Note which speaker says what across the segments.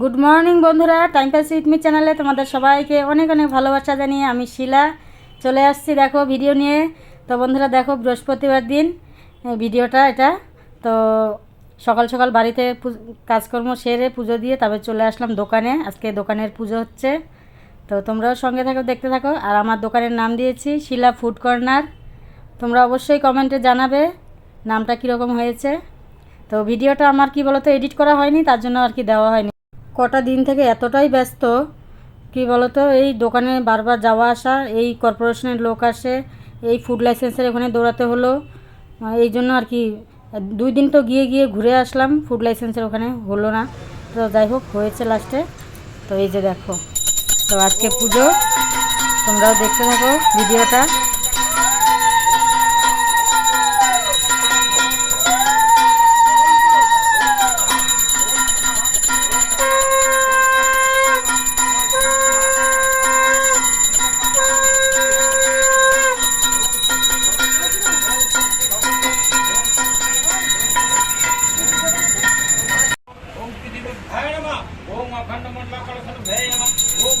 Speaker 1: Good morning বন্ধুরা। Time pass with me চ্যানেলে তোমাদের সবাইকে অনেক অনেক ভালোবাসা জানিয়ে আমি শিলা চলে আসছি দেখো ভিডিও নিয়ে। তো বন্ধুরা দেখো বৃহস্পতিবার দিন ভিডিওটা এটা। তো সকাল সকাল বাড়িতে কাজকর্ম সেরে পুজো দিয়ে তারপর চলে আসলাম দোকানে। আজকে দোকানের পুজো হচ্ছে। তো তোমরাও সঙ্গে থাকো, দেখতে থাকো। আর আমার দোকানের নাম দিয়েছি শিলা ফুড কর্নার তোমরা অবশ্যই কমেন্টে জানাবে নামটা কীরকম হয়েছে। তো ভিডিওটা আমার কি বলতো এডিট করা হয়নি, তার জন্য আর কি দেওয়া হয়নি। কটা দিন থেকে এতটাই ব্যস্ত, কি বলতো? এই দোকানে বারবার যাওয়া আসা, এই কর্পোরেশনের লোক আসে, এই ফুড লাইসেন্সের ওখানে দৌড়াতে হলো। এই জন্য আর কি, দুই দিন তো গিয়ে গিয়ে ঘুরে আসলাম, ফুড লাইসেন্সের ওখানে হলো না। তো যাই হোক, হয়েছে লাস্টে তো এই যে দেখো, তো আজকে পুজো, তোমরাও দেখতে থাকো ভিডিওটা।
Speaker 2: ॐ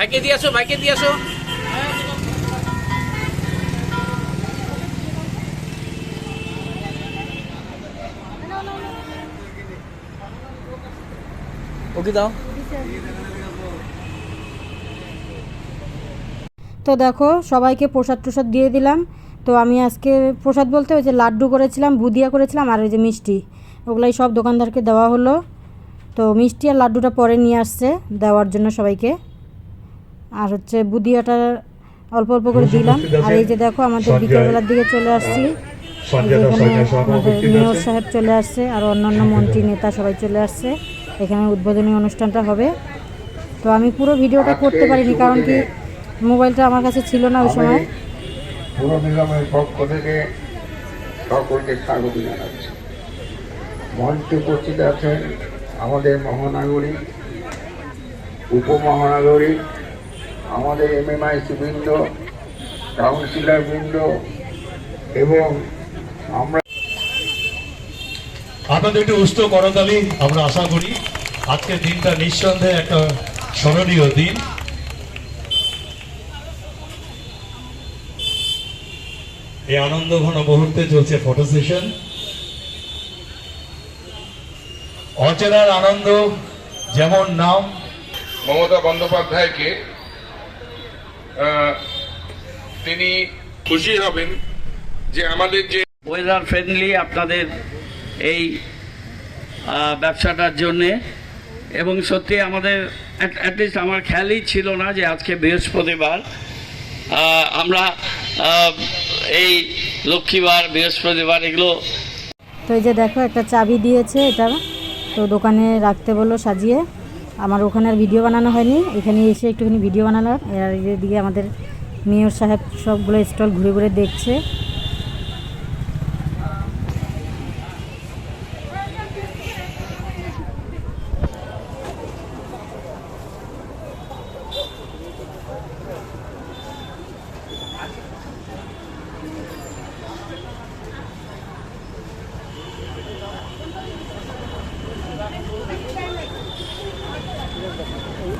Speaker 3: ভাইকে দিয়ে আসো, ভাইকে দিয়ে আসো। ওকে দাও।
Speaker 1: তো দেখো, সবাইকে প্রসাদ টসাদ দিয়ে দিলাম। তো আমি আজকে প্রসাদ বলতে ওই যে লাড্ডু করেছিলাম, বুদিয়া করেছিলাম, আর ওই যে মিষ্টি। ওগুলাই সব দোকানদারকে দেওয়া হলো। তো মিষ্টি আর লাড্ডুটা পরে নিয়ে আসছে দেওয়ার জন্য সবাইকে। আর হচ্ছে বুদিয়াটা অল্প অল্প করে দিলাম। আর এই যে দেখো আমাদের বিকেলবেলার দিকে চলে আসছি। এই যে
Speaker 4: সঞ্জয়
Speaker 1: এখানে
Speaker 4: সঞ্জয়
Speaker 1: আমাদের
Speaker 4: সভাপতি
Speaker 1: মেয়র সাহেব চলে আসছে আর অন্যান্য মন্ত্রী নেতা সবাই চলে আসছে। এখানে উদ্বোধনী অনুষ্ঠানটা হবে। তো আমি পুরো ভিডিওটা করতে পারিনি কারণ কি মোবাইলটা আমার কাছে ছিল না ওই সময়।
Speaker 4: পুরো নিগমের পক্ষ থেকে সকলকে স্বাগত জানাচ্ছি। মঞ্চে উপস্থিত আছেন আমাদের মহানগরী উপমহানগরী আমাদের এম এম এমএমআইসি বৃন্দ কাউন্সিলর বৃন্দ এবং আমরা
Speaker 5: আপনাদের একটু উস্ত করতালি আমরা আশা করি। আজকের দিনটা নিঃসন্দেহে একটা স্মরণীয় দিন। এই আনন্দ ঘন মুহূর্তে চলছে ফটো সেশন অচেনার আনন্দ যেমন নাম
Speaker 6: মমতা বন্দ্যোপাধ্যায়কে তিনি খুশি হবেন যে আমাদের যে
Speaker 3: ওয়েদার ফ্রেন্ডলি আপনাদের এই ব্যবসাটার জন্যে। এবং সত্যি আমাদের অ্যাটলিস্ট আমার খেয়ালই ছিল না যে আজকে বৃহস্পতিবার। আমরা এই লক্ষ্মীবার বৃহস্পতিবার এগুলো
Speaker 1: তো এই যে দেখো একটা চাবি দিয়েছে এটা। তো দোকানে রাখতে বলল সাজিয়ে। আমার ওখানে আর ভিডিও বানানো হয়নি। এখানে এসে একটুখানি ভিডিও বানালাম। আর এদিকে আমাদের মেয়র সাহেব সবগুলো স্টল ঘুরে ঘুরে দেখছে।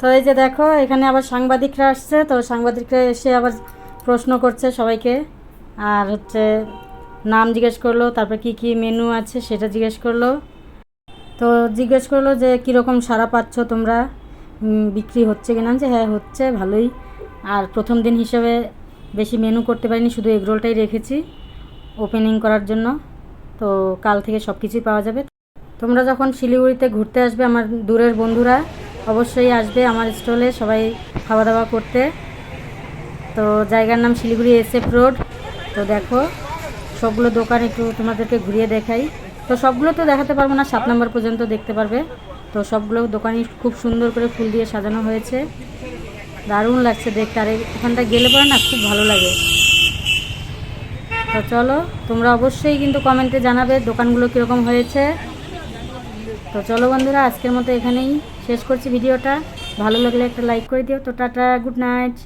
Speaker 1: তো এই যে দেখো, এখানে আবার সাংবাদিকরা আসছে, তো সাংবাদিকরা এসে আবার প্রশ্ন করছে সবাইকে। আর হচ্ছে নাম জিজ্ঞেস করল, তারপর কি কি মেনু আছে সেটা জিজ্ঞেস করল। তো জিজ্ঞেস করল যে, কীরকম সাড়া পাচ্ছ তোমরা? বিক্রি হচ্ছে কিনা? যে হ্যাঁ হচ্ছে, ভালোই। আর প্রথম দিন হিসেবে বেশি মেনু করতে পারিনি, শুধু এগরোলটাই রেখেছি ওপেনিং করার জন্য। তো কাল থেকে সব কিছুই পাওয়া যাবে। তোমরা যখন শিলিগুড়িতে ঘুরতে আসবে, আমার দূরের বন্ধুরা অবশ্যই আসবে আমার স্টলে সবাই খাওয়া দাওয়া করতে। তো জায়গার নাম শিলিগুড়ি এসএফ রোড তো দেখো, সবগুলো দোকান একটু তোমাদেরকে ঘুরিয়ে দেখাই। তো সবগুলো তো দেখাতে পারব না, সাত নম্বর পর্যন্ত দেখতে পারবে। তো সবগুলো দোকানই খুব সুন্দর করে ফুল দিয়ে সাজানো হয়েছে। দারুণ লাগছে দেখতে, আর এখানটা গেলে পরে না খুব ভালো লাগে। তো চলো, তোমরা অবশ্যই কিন্তু কমেন্টে জানাবে দোকানগুলো কীরকম হয়েছে। তো চলো বন্ধুরা, আজকের মতো এখানেই শেষ করছি ভিডিওটা। ভালো লাগলে একটা লাইক করে দিও। তো টাটা, গুড নাইট।